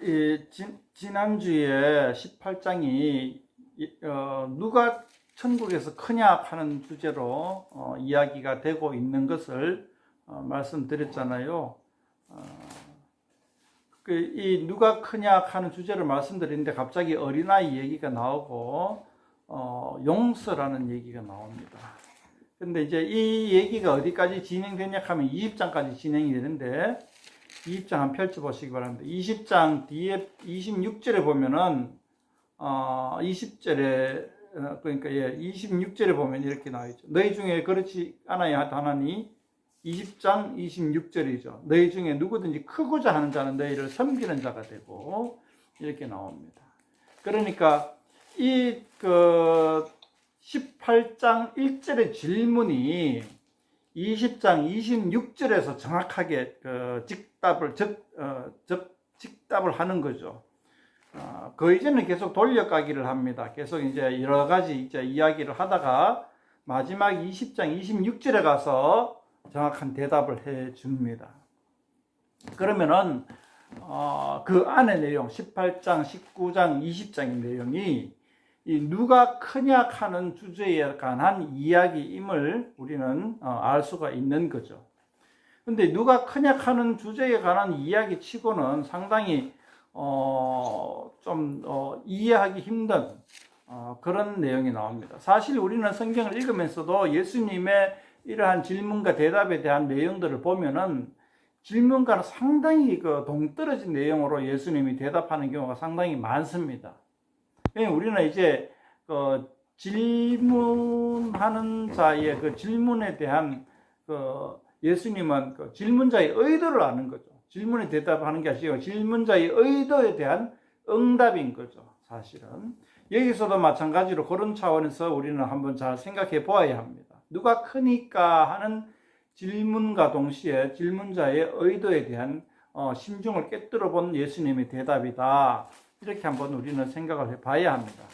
이, 지, 지난주에 18장이 어, 누가 천국에서 크냐 하는 주제로 어, 이야기가 되고 있는 것을 어, 말씀드렸잖아요. 어, 그, 이 누가 크냐 하는 주제를 말씀드리는데 갑자기 어린아이 얘기가 나오고 어, 용서라는 얘기가 나옵니다. 근데 이제 이 얘기가 어디까지 진행되냐 하면 20장까지 진행이 되는데 20장 한번 펼쳐보시기 바랍니다. 20장 뒤에 26절에 보면은 어, 20절에 어, 그러니까 예, 26절에 보면 이렇게 나와 있죠. 너희 중에 그렇지 않아야 하나니 20장 26절이죠. 너희 중에 누구든지 크고자 하는 자는 너희를 섬기는 자가 되고 이렇게 나옵니다. 그러니까 이 그 18장 1절의 질문이 20장 26절에서 정확하게 그 직 답을 적, 어, 적, 직답을 하는 거죠. 어, 그 이전에 계속 돌려가기를 합니다. 계속 이제 여러 가지 이제 이야기를 하다가 마지막 20장 26절에 가서 정확한 대답을 해 줍니다. 그러면은 어, 그 안의 내용 18장, 19장, 20장의 내용이 이 누가 크냐 하는 주제에 관한 이야기임을 우리는 어, 알 수가 있는 거죠. 근데 누가 크냐 하는 주제에 관한 이야기 치고는 상당히 어, 좀 어, 이해하기 힘든 어, 그런 내용이 나옵니다. 사실 우리는 성경을 읽으면서도 예수님의 이러한 질문과 대답에 대한 내용들을 보면은 질문과는 상당히 그 동떨어진 내용으로 예수님이 대답하는 경우가 상당히 많습니다. 왜냐면 우리는 이제 그 질문하는 자의 그 질문에 대한 그 예수님은 그 질문자의 의도를 아는 거죠. 질문에 대답하는 게 아니고 질문자의 의도에 대한 응답인 거죠. 사실은 여기서도 마찬가지로 그런 차원에서 우리는 한번 잘 생각해 보아야 합니다. 누가 크니까 하는 질문과 동시에 질문자의 의도에 대한 어, 심중을 깨뜨려 본 예수님의 대답이다. 이렇게 한번 우리는 생각을 해 봐야 합니다.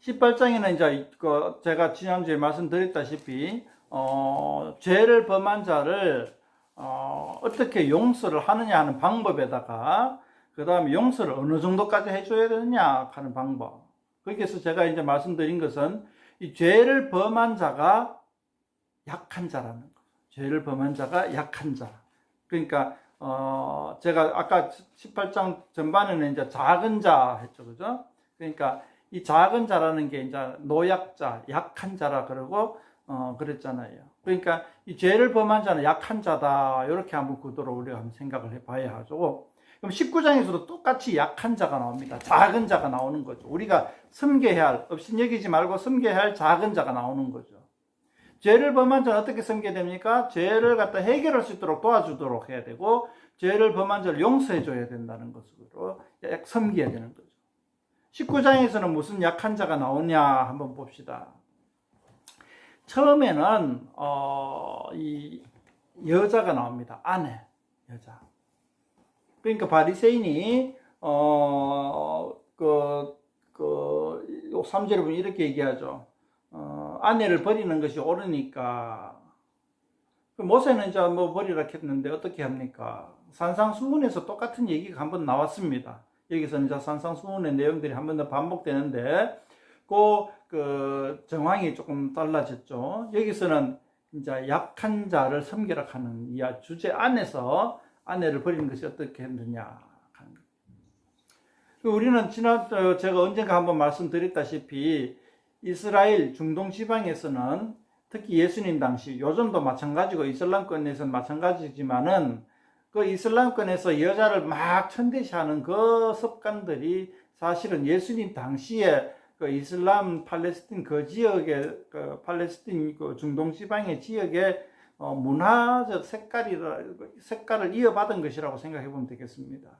18장에는 이제 그 제가 지난주에 말씀드렸다시피 어, 죄를 범한 자를 어, 어떻게 용서를 하느냐 하는 방법에다가 그 다음에 용서를 어느 정도까지 해줘야 되느냐 하는 방법. 거기에서 제가 이제 말씀드린 것은 이 죄를 범한 자가 약한 자라는 거. 죄를 범한 자가 약한 자. 그러니까 어, 제가 아까 18장 전반에는 이제 작은 자 했죠. 그죠? 그러니까 이 작은 자라는 게 이제 노약자, 약한 자라 그러고 어, 그랬잖아요. 그러니까 이 죄를 범한 자는 약한 자다. 이렇게 한번 구도로 우리가 한번 생각을 해 봐야 하죠. 그럼 19장에서도 똑같이 약한 자가 나옵니다. 작은 자가 나오는 거죠. 우리가 섬겨야 할, 없인 여기지 말고 섬겨야 할 작은 자가 나오는 거죠. 죄를 범한 자는 어떻게 섬겨야 됩니까? 죄를 갖다 해결할 수 있도록 도와주도록 해야 되고, 죄를 범한 자를 용서해 줘야 된다는 것으로 섬겨야 되는 거죠. 19장에서는 무슨 약한 자가 나오냐 한번 봅시다. 처음에는 어, 이 여자가 나옵니다. 아내 여자. 그러니까 바리새인이 어그그 그, 3절에 보면 이렇게 얘기하죠. 어, 아내를 버리는 것이 옳으니까 그 모세는 이제 뭐 버리라 했는데 어떻게 합니까? 산상수훈에서 똑같은 얘기가 한 번 나왔습니다. 여기서 이제 산상수훈의 내용들이 한 번 더 반복되는데 그, 그 정황이 조금 달라졌죠. 여기서는 이제 약한 자를 섬기라 하는 이 주제 안에서 아내를 버리는 것이 어떻게 했느냐. 우리는 지난 제가 언젠가 한번 말씀드렸다시피 이스라엘 중동 지방에서는 특히 예수님 당시 요즘도 마찬가지고 이슬람권에서는 마찬가지지만은 그 이슬람권에서 여자를 막 천대시하는 그 습관들이 사실은 예수님 당시에 그 이슬람 팔레스틴 그 지역의 그 팔레스틴 그 중동 지방의 지역의 어 문화적 색깔이 색깔을 이어받은 것이라고 생각해 보면 되겠습니다.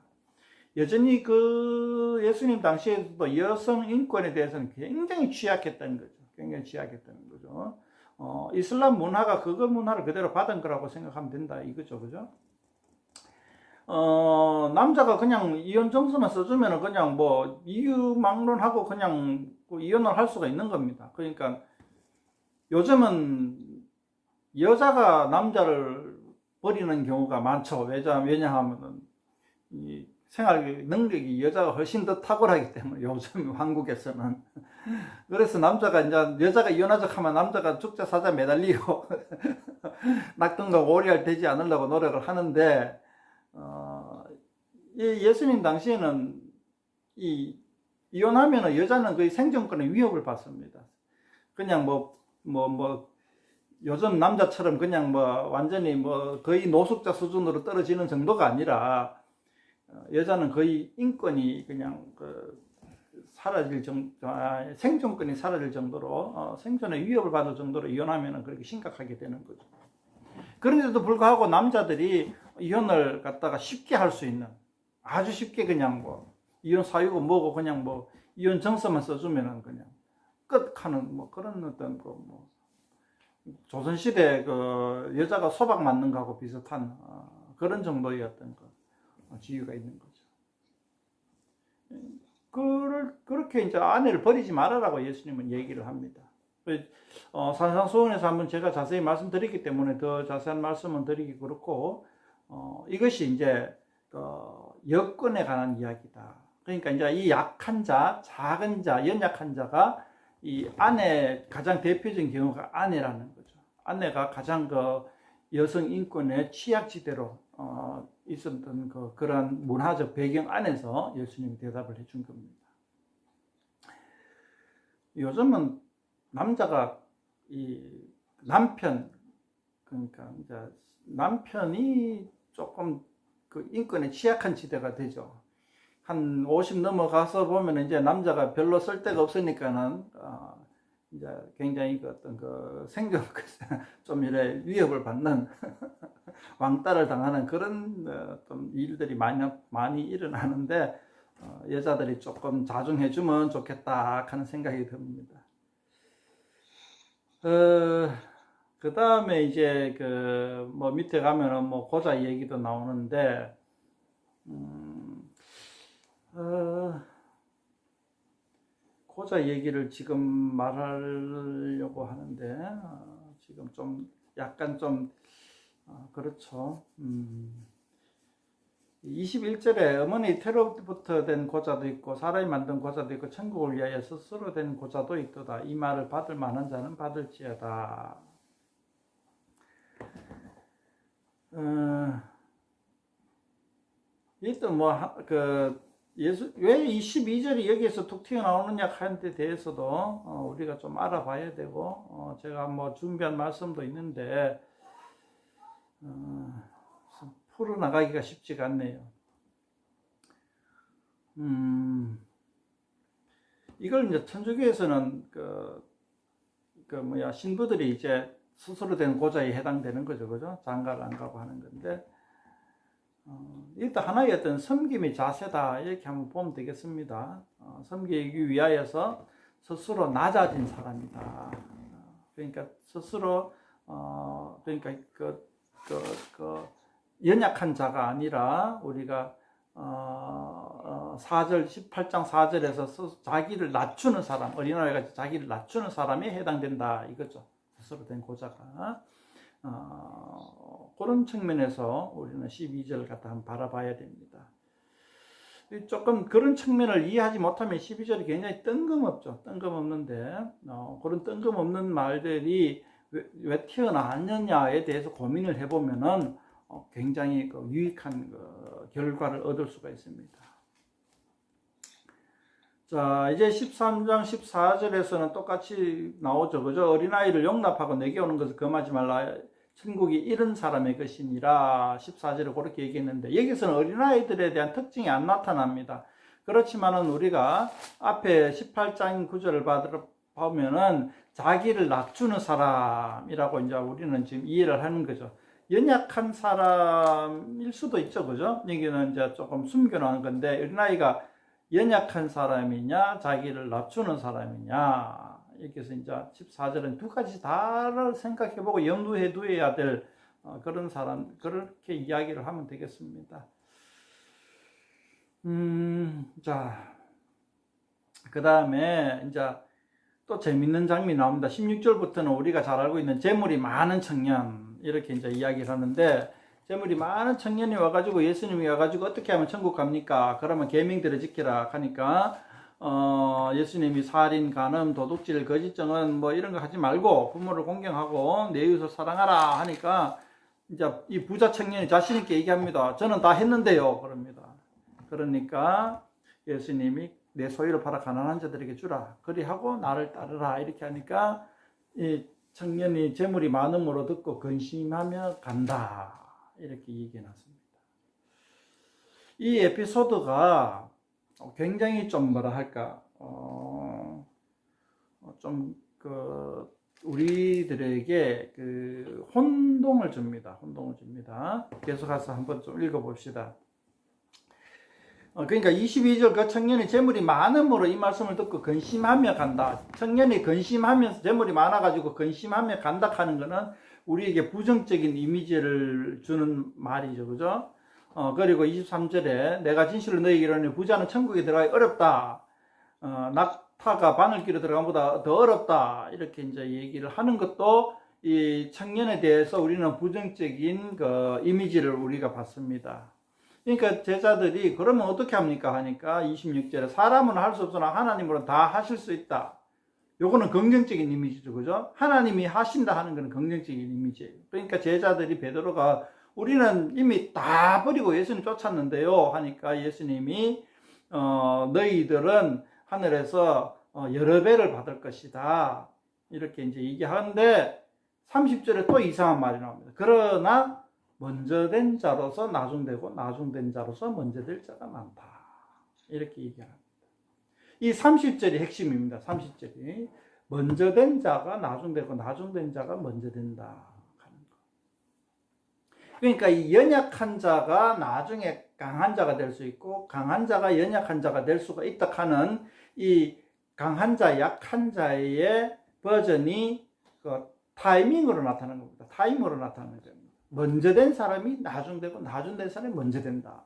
여전히 그 예수님 당시에도 여성 인권에 대해서는 굉장히 취약했다는 거죠. 굉장히 취약했다는 거죠. 어, 이슬람 문화가 그거 문화를 그대로 받은 거라고 생각하면 된다 이거죠, 그죠? 어, 남자가 그냥 이혼 정서만 써주면 그냥 뭐 이유 막론하고 그냥 그 이혼을 할 수가 있는 겁니다. 그러니까 요즘은 여자가 남자를 버리는 경우가 많죠. 왜냐, 왜냐하면은 이 생활 능력이 여자가 훨씬 더 탁월하기 때문에 요즘 한국에서는 그래서 남자가 이제 여자가 이혼하자 하면 남자가 죽자 사자 매달리고 낙동강 오리알 되지 않으려고 노력을 하는데 어, 이 예수님 당시에는 이 이혼하면 여자는 거의 생존권의 위협을 받습니다. 그냥 뭐 뭐 뭐 요즘 남자처럼 그냥 뭐 완전히 뭐 거의 노숙자 수준으로 떨어지는 정도가 아니라 어, 여자는 거의 인권이 그냥 그 사라질 정 아, 생존권이 사라질 정도로 어, 생존의 위협을 받을 정도로 이혼하면 그렇게 심각하게 되는 거죠. 그런데도 불구하고 남자들이 이혼을 갖다가 쉽게 할 수 있는 아주 쉽게 그냥 뭐 이혼 사유고 뭐고 그냥 뭐 이혼 정서만 써주면은 그냥 끝하는 뭐 그런 어떤 그뭐 조선시대 그 여자가 소박 맞는 거하고 비슷한 어, 그런 정도의 어떤 그 지위가 있는 거죠. 그를 그렇게 이제 아내를 버리지 말아라고 예수님은 얘기를 합니다. 어, 산상수훈에서 한번 제가 자세히 말씀드리기 때문에 더 자세한 말씀은 드리기 그렇고 어, 이것이 이제 어, 여건에 관한 이야기다. 그러니까 이제 이 약한 자, 작은 자, 연약한 자가 이 아내 가장 대표적인 경우가 아내라는 거죠. 아내가 가장 그 여성 인권의 취약지대로 어, 있었던 그 그러한 문화적 배경 안에서 예수님이 대답을 해준 겁니다. 요즘은 남자가 이 남편 그러니까 이제 남편이 조금 그 인권에 취약한 지대가 되죠. 한 50 넘어가서 보면 이제 남자가 별로 쓸 데가 없으니까는 어, 이제 굉장히 그 어떤 그 생존 좀 이래 위협을 받는 왕따를 당하는 그런 어떤 일들이 많이 많이 일어나는데 어, 여자들이 조금 자중해주면 좋겠다 하는 생각이 듭니다. 어, 그 다음에 이제 그 뭐 밑에 가면은 뭐 고자 얘기도 나오는데 음, 어, 고자 얘기를 지금 말하려고 하는데 어, 지금 좀 약간 좀 어, 그렇죠. 음, 21절에 어머니 테로부터 된 고자도 있고 사람이 만든 고자도 있고 천국을 위하여 스스로 된 고자도 있도다. 이 말을 받을 만한 자는 받을지어다. 어, 이또 뭐 그 예수 왜 22절이 여기에서 툭 튀어나오느냐 하는 데 대해서도 어, 우리가 좀 알아봐야 되고 어, 제가 뭐 준비한 말씀도 있는데 어, 풀어나가기가 쉽지가 않네요. 음, 이걸 이제 천주교에서는 그, 그 뭐야 신부들이 이제 스스로 된 고자에 해당되는 거죠, 그죠? 장가를 안 가고 하는 건데 어, 이것도 하나의 어떤 섬김의 자세다 이렇게 한번 보면 되겠습니다. 어, 섬기기 위하여서 스스로 낮아진 사람이다. 그러니까 스스로 어, 그러니까 그, 그, 그 연약한 자가 아니라 우리가 어, 4절 18장 4절에서 자기를 낮추는 사람 어린아이가 자기를 낮추는 사람에 해당된다 이거죠. 스스로 된 고자가 어, 그런 측면에서 우리는 12절 갖다 한번 바라봐야 됩니다. 조금 그런 측면을 이해하지 못하면 12절이 굉장히 뜬금없죠. 뜬금없는데 어, 그런 뜬금없는 말들이 왜, 왜 튀어나왔느냐에 대해서 고민을 해보면은 어, 굉장히 그 유익한 그 결과를 얻을 수가 있습니다. 자, 이제 13장 14절에서는 똑같이 나오죠. 그죠? 어린아이를 용납하고 내게 오는 것을 금하지 말라. 천국이 이런 사람의 것이니라. 14절에 그렇게 얘기했는데, 여기서는 어린아이들에 대한 특징이 안 나타납니다. 그렇지만은 우리가 앞에 18장 9절을 받으러 보면은 자기를 낮추는 사람이라고 이제 우리는 지금 이해를 하는 거죠. 연약한 사람일 수도 있죠. 그죠? 여기는 이제 조금 숨겨놓은 건데, 어린아이가 연약한 사람이냐, 자기를 낮추는 사람이냐. 이렇게 해서 이제 14절은 두 가지 다를 생각해보고 염두에 두어야 될 어, 그런 사람, 그렇게 이야기를 하면 되겠습니다. 음, 자. 그 다음에 이제 또 재밌는 장면이 나옵니다. 16절부터는 우리가 잘 알고 있는 재물이 많은 청년, 이렇게 이제 이야기를 하는데, 재물이 많은 청년이 와가지고 예수님이 와가지고 어떻게 하면 천국 갑니까? 그러면 계명들을 지키라 하니까 어, 예수님이 살인, 간음, 도둑질, 거짓증은 뭐 이런 거 하지 말고 부모를 공경하고 내 이웃을 사랑하라 하니까 이제 이 부자 청년이 자신 있게 얘기합니다. 저는 다 했는데요. 그럽니다. 그러니까 예수님이 내 소유를 팔아 가난한 자들에게 주라. 그리하고 나를 따르라. 이렇게 하니까 이 청년이 재물이 많음으로 듣고 근심하며 간다. 이렇게 얘기해 놨습니다. 이 에피소드가 굉장히 좀 뭐라 할까, 어, 좀, 그, 우리들에게 그 혼동을 줍니다. 혼동을 줍니다. 계속해서 한번 좀 읽어봅시다. 어, 그러니까 22절 그 청년이 재물이 많음으로 이 말씀을 듣고 근심하며 간다. 청년이 근심하면서 재물이 많아가지고 근심하며 간다 하는 거는 우리에게 부정적인 이미지를 주는 말이죠. 그죠? 어, 그리고 23절에 내가 진실로 너에게 이르니 부자는 천국에 들어가기 어렵다. 어, 낙타가 바늘길에 들어간 보다 더 어렵다. 이렇게 이제 얘기를 하는 것도 이 청년에 대해서 우리는 부정적인 그 이미지를 우리가 받습니다. 그러니까 제자들이 그러면 어떻게 합니까? 하니까 26절에 사람은 할 수 없으나 하나님으로는 다 하실 수 있다. 요거는 긍정적인 이미지죠. 그죠? 하나님이 하신다 하는 것은 긍정적인 이미지예요. 그러니까 제자들이 베드로가 우리는 이미 다 버리고 예수님 쫓았는데요. 하니까 예수님이 어, 너희들은 하늘에서 어, 여러 배를 받을 것이다. 이렇게 이제 얘기하는데 30절에 또 이상한 말이 나옵니다. 그러나 먼저 된 자로서 나중되고 나중된 자로서 먼저 될 자가 많다. 이렇게 얘기합니다. 이 30절이 핵심입니다. 30절이 먼저 된 자가 나중되고 나중된 자가 먼저 된다. 그러니까 이 연약한 자가 나중에 강한 자가 될 수 있고 강한 자가 연약한 자가 될 수가 있다 하는 이 강한 자, 약한 자의 버전이 그 타이밍으로 나타나는 겁니다. 타임으로 나타나는 겁니다. 먼저 된 사람이 나중되고 나중된 사람이 먼저 된다.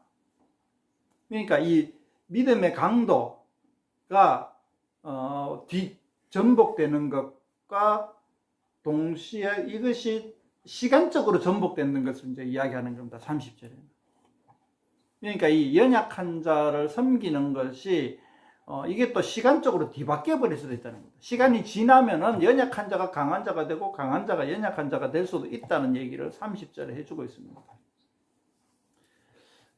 그러니까 이 믿음의 강도가 어, 뒤 전복되는 것과 동시에 이것이 시간적으로 전복되는 것을 이제 이야기하는 겁니다. 30절에는. 그러니까 이 연약한 자를 섬기는 것이 어, 이게 또 시간적으로 뒤바뀌어 버릴 수도 있다는 겁니다. 시간이 지나면은 연약한 자가 강한 자가 되고 강한 자가 연약한 자가 될 수도 있다는 얘기를 30절에 해주고 있습니다.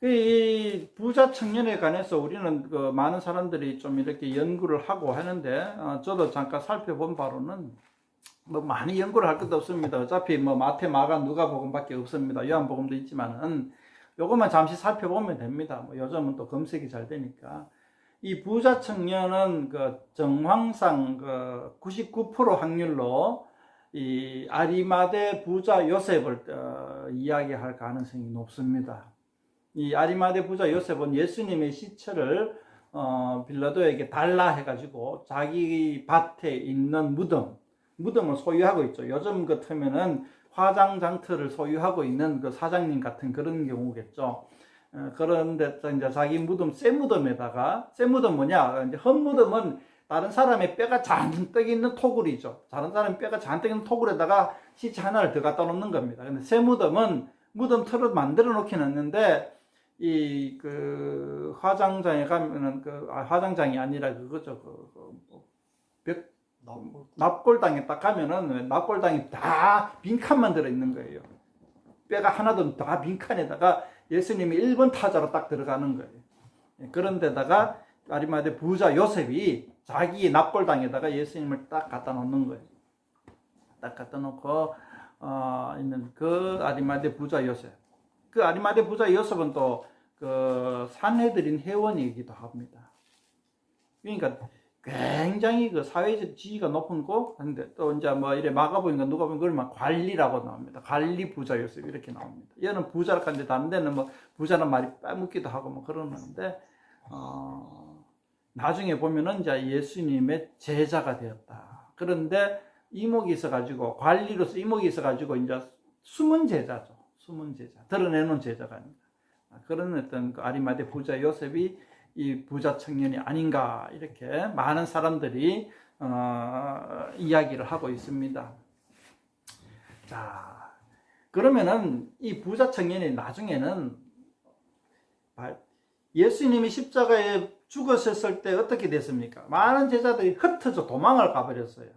그이 부자 청년에 관해서 우리는 그 많은 사람들이 좀 이렇게 연구를 하고 하는데 어, 저도 잠깐 살펴본 바로는 뭐 많이 연구를 할 것도 없습니다. 어차피 뭐 마태, 마가, 누가복음밖에 없습니다. 요한복음도 있지만은 요것만 잠시 살펴보면 됩니다. 뭐 요즘은 또 검색이 잘 되니까. 이 부자 청년은 그 정황상 그 99% 확률로 이 아리마대 부자 요셉을 어, 이야기할 가능성이 높습니다. 이 아리마대 부자 요셉은 예수님의 시체를 어, 빌라도에게 달라 해가지고 자기 밭에 있는 무덤, 무덤을 소유하고 있죠. 요즘 같으면은 화장 장터를 소유하고 있는 그 사장님 같은 그런 경우겠죠. 어, 그런데 이제 자기 무덤, 새 무덤에다가, 새 무덤 뭐냐? 이제 헌 무덤은 다른 사람의 뼈가 잔뜩 있는 토굴이죠. 다른 사람의 뼈가 잔뜩 있는 토굴에다가 시체 하나를 더 갖다 놓는 겁니다. 근데 새 무덤은 무덤 틀을 만들어 놓긴 했는데, 이, 그, 화장장에 가면은 그, 아, 화장장이 아니라 그거죠. 그, 그 뭐, 벽, 납골당에 딱 가면은 납골당이 다 빈칸만 들어있는 거예요. 뼈가 하나도 다 빈칸에다가 예수님이 1번 타자로 딱 들어가는 거예요. 예, 그런데다가 아리마대 부자 요셉이 자기 납골당에다가 예수님을 딱 갖다 놓는 거예요. 딱 갖다 놓고 어, 있는 그 아리마대 부자 요셉. 그 아리마대 부자 요셉은 또 그 산해드린 회원이기도 합니다. 그러니까 굉장히 그 사회적 지위가 높은 거, 근데 또 이제 뭐 이래 마가보니까 누가 보면 그러면 관리라고 나옵니다. 관리 부자 요셉 이렇게 나옵니다. 얘는 부자라 하는데 다른 데는 뭐 부자는 말이 빼먹기도 하고 뭐 그러는데, 어, 나중에 보면은 이제 예수님의 제자가 되었다. 그런데 이목이 있어가지고, 관리로서 이목이 있어가지고 이제 숨은 제자죠. 숨은 제자. 드러내는 제자가 아닙니다. 그런 어떤 그 아리마대 부자 요셉이 이 부자 청년이 아닌가 이렇게 많은 사람들이 어, 이야기를 하고 있습니다. 자, 그러면은 이 부자 청년이 나중에는 발- 예수님이 십자가에 죽으셨을 때 어떻게 됐습니까? 많은 제자들이 흩어져 도망을 가버렸어요.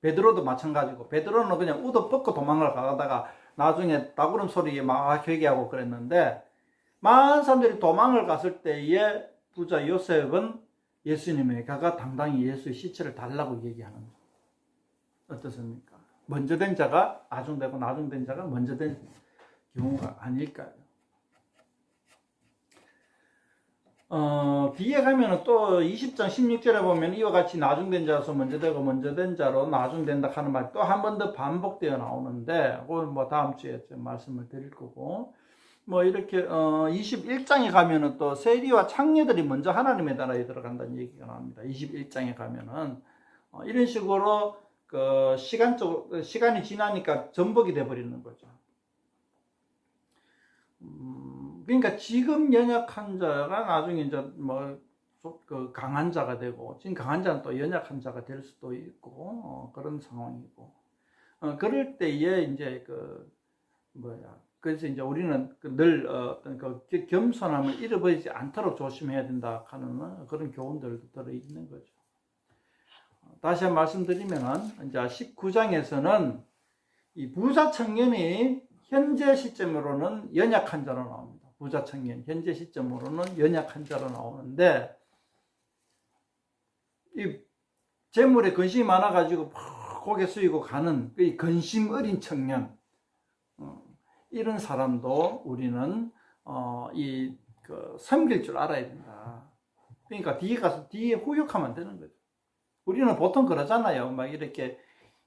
베드로도 마찬가지고 베드로는 그냥 우도 뻗고 도망을 가다가 나중에 따구름 소리에 막 회개하고 그랬는데 많은 사람들이 도망을 갔을 때에 부자 요셉은 예수님에게 가가 당당히 예수의 시체를 달라고 얘기하는 거예요. 어떻습니까? 먼저 된 자가 나중되고 나중된 자가 먼저 된 경우가 아닐까요? 어, 뒤에 가면은 또 20장 16절에 보면 이와 같이 나중된 자로서 먼저 되고 먼저 된 자로 나중된다 하는 말 또 한 번 더 반복되어 나오는데 그건 뭐 다음 주에 좀 말씀을 드릴 거고 뭐 이렇게 어 21장에 가면은 또 세리와 창녀들이 먼저 하나님의 나라에 들어간다는 얘기가 나옵니다. 21장에 가면은 어, 이런 식으로 그 시간적 시간이 지나니까 전복이 돼 버리는 거죠. 음, 그러니까 지금 연약한 자가 나중에 이제 뭐 그 강한 자가 되고 지금 강한 자는 또 연약한 자가 될 수도 있고 어, 그런 상황이고 어, 그럴 때에 이제 그 뭐야 그래서 이제 우리는 그늘 어, 어떤 그 겸- 겸손함을 잃어버리지 않도록 조심해야 된다 하는 어, 그런 교훈들도 들어 있는 거죠. 어, 다시 한번 말씀드리면은 이제 19장에서는 이 부자 청년이 현재 시점으로는 연약한 자로 나옵니다. 부자 청년 현재 시점으로는 연약한 자로 나오는데 이 재물에 근심이 많아가지고 막 고개 숙이고 가는 이 근심 어린 청년 어, 이런 사람도 우리는 어, 이 그 섬길 줄 알아야 된다. 그러니까 뒤에 가서 뒤에 후욕하면 안 되는 거죠. 우리는 보통 그러잖아요. 막 이렇게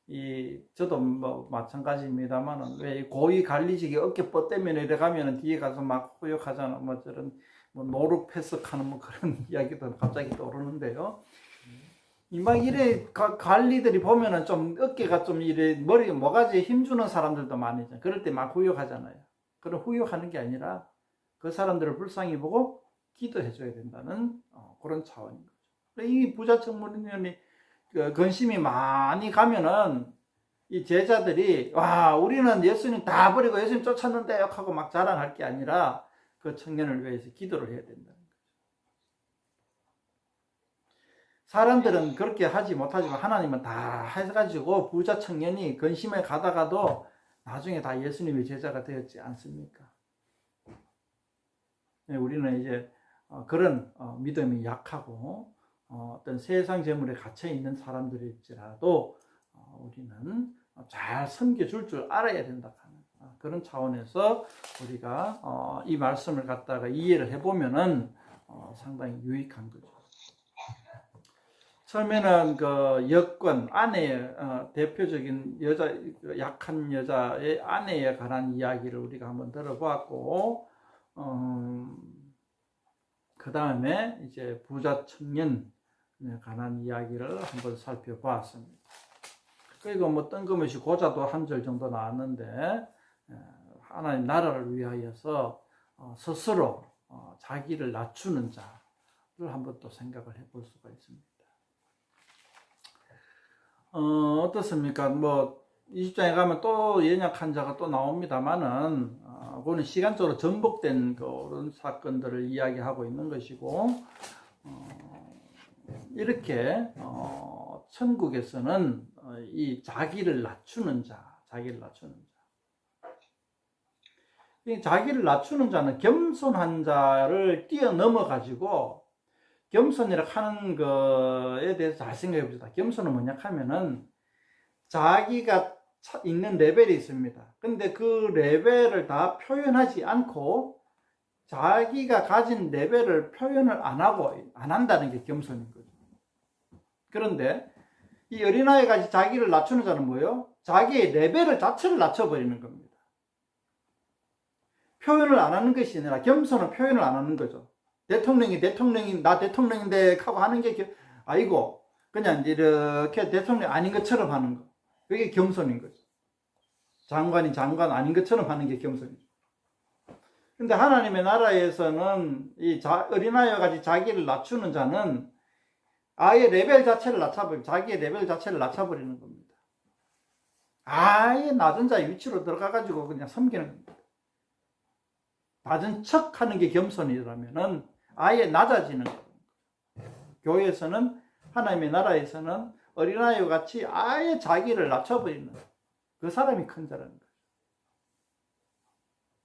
이 저도 뭐 마찬가지입니다만은 왜 고위 관리직이 어깨 뻗대면 이래 가면은 뒤에 가서 막 후욕하잖아. 뭐 저런 뭐 노루 패스하는 뭐 그런 이야기도 갑자기 떠오르는데요. 이막 이래 가- 관리들이 보면은 좀 어깨가 좀 이래 머리 모가지에 힘주는 사람들도 많이 있잖아요. 그럴 때 막 후욕하잖아요. 그런 후욕하는 게 아니라 그 사람들을 불쌍히 보고 기도해 줘야 된다는 어, 그런 차원인 거죠. 이 부자 청문위원이 그 근심이 많이 가면은 이 제자들이 와 우리는 예수님 다 버리고 예수님 쫓았는데 하고 막 자랑할 게 아니라 그 청년을 위해서 기도를 해야 된다는 거죠. 사람들은 그렇게 하지 못하지만 하나님은 다 해가지고 부자 청년이 근심에 가다가도 나중에 다 예수님의 제자가 되었지 않습니까? 네, 우리는 이제 어, 그런 어, 믿음이 약하고 어, 어떤 세상 재물에 갇혀 있는 사람들일지라도 어, 우리는 잘 섬겨줄 줄 알아야 된다 하는 어, 그런 차원에서 우리가 어, 이 말씀을 갖다가 이해를 해보면은 어, 상당히 유익한 거죠. 처음에는 그 여권 아내의 어, 대표적인 여자 그 약한 여자의 아내에 관한 이야기를 우리가 한번 들어보았고 그 다음에 이제 부자 청년에 관한 이야기를 한번 살펴보았습니다. 그리고 뭐 뜬금없이 고자도 한 절 정도 나왔는데 에, 하나님 나라를 위하여서 어, 스스로 어, 자기를 낮추는 자를 한번 또 생각을 해볼 수가 있습니다. 어, 어떻습니까? 뭐, 20장에 가면 또 연약한 자가 또 나옵니다만은, 어, 그거는 시간적으로 전복된 그런 사건들을 이야기하고 있는 것이고, 어, 이렇게, 어, 천국에서는 어, 이 자기를 낮추는 자, 자기를 낮추는 자. 이 자기를 낮추는 자는 겸손한 자를 뛰어넘어 가지고 겸손이라 하는 거에 대해서 잘 생각해 봅시다. 겸손은 뭐냐 하면은 자기가 차- 있는 레벨이 있습니다. 근데 그 레벨을 다 표현하지 않고 자기가 가진 레벨을 표현을 안 하고 안 한다는 게 겸손인 거죠. 그런데 이 어린아이가 자기를 낮추는 자는 뭐예요? 자기의 레벨을 자체를 낮춰버리는 겁니다. 표현을 안 하는 것이 아니라 겸손은 표현을 안 하는 거죠. 대통령이 대통령이 나 대통령인데 하고 하는 게 겨- 아니고 그냥 이렇게 대통령 아닌 것처럼 하는 거. 그게 겸손인 거죠. 장관이 장관 아닌 것처럼 하는 게 겸손이죠. 근데 하나님의 나라에서는 이 자- 어린아이와 같이 자기를 낮추는 자는 아예 레벨 자체를 낮춰버리, 자기의 레벨 자체를 낮춰버리는 겁니다. 아예 낮은 자의 위치로 들어가 가지고 그냥 섬기는 겁니다. 낮은 척 하는 게 겸손이라면은 아예 낮아지는. 교회에서는 하나님의 나라에서는 어린아이와 같이 아예 자기를 낮춰버리는 그 사람이 큰 자라는 거죠.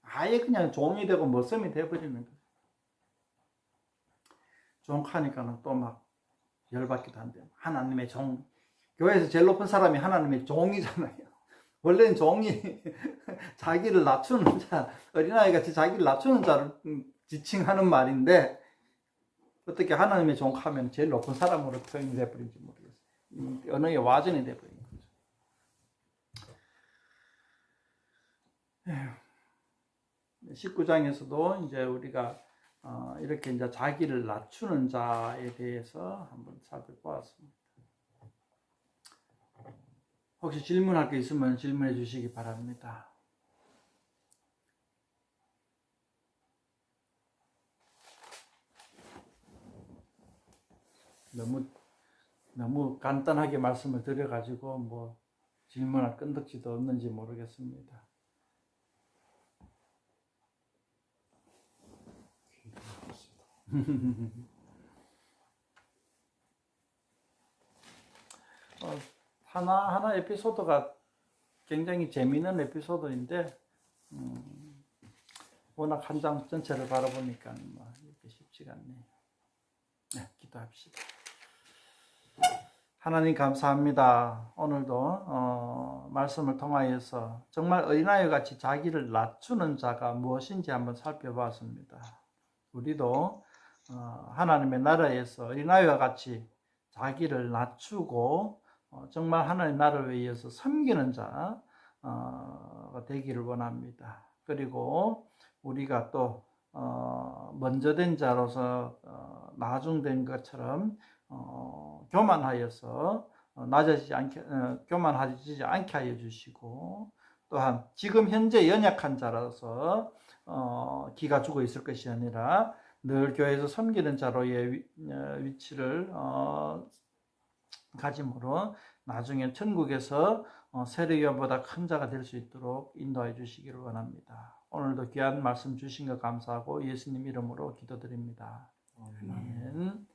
아예 그냥 종이 되고 머슴이 돼버리는 거죠. 종하니까는 또 막 열받기도 한데 하나님의 종 교회에서 제일 높은 사람이 하나님의 종이잖아요. 원래는 종이 자기를 낮추는 자, 어린아이 같이 자기를 낮추는 자를 음, 지칭하는 말인데 어떻게 하나님의 종하면 제일 높은 사람으로 표현이 돼버린지 모르겠어요. 음, 언어의 와전이 돼 버린 거죠. 19장에서도 이제 우리가 어, 이렇게 이제 자기를 낮추는 자에 대해서 한번 살펴보았습니다. 혹시 질문할 게 있으면 질문해 주시기 바랍니다. 너무 너무 간단하게 말씀을 드려가지고 뭐 질문할 끈덕지도 없는지 모르겠습니다. 어, 하나 하나 에피소드가 굉장히 재미있는 에피소드인데 음, 워낙 한 장 전체를 바라보니까 뭐 이렇게 쉽지가 않네요. 네, 기도합시다. 하나님 감사합니다. 오늘도 어, 말씀을 통하여서 정말 어린아이 같이 자기를 낮추는 자가 무엇인지 한번 살펴봤습니다. 우리도 어, 하나님의 나라에서 어린아이와 같이 자기를 낮추고 어, 정말 하나님 나라를 위해서 섬기는 자가 되기를 원합니다. 그리고 우리가 또 어, 먼저 된 자로서 어, 나중된 것처럼 어, 교만하여서 어, 낮아지지 않게 어, 교만하지 않게 하여 주시고 또한 지금 현재 연약한 자라서 어, 기가 죽어 있을 것이 아니라 늘 교회에서 섬기는 자로의 위, 어, 위치를 어, 가짐으로 나중에 천국에서 어, 세례요한보다 큰 자가 될 수 있도록 인도해 주시기를 원합니다. 오늘도 귀한 말씀 주신 것 감사하고 예수님 이름으로 기도드립니다. 아멘.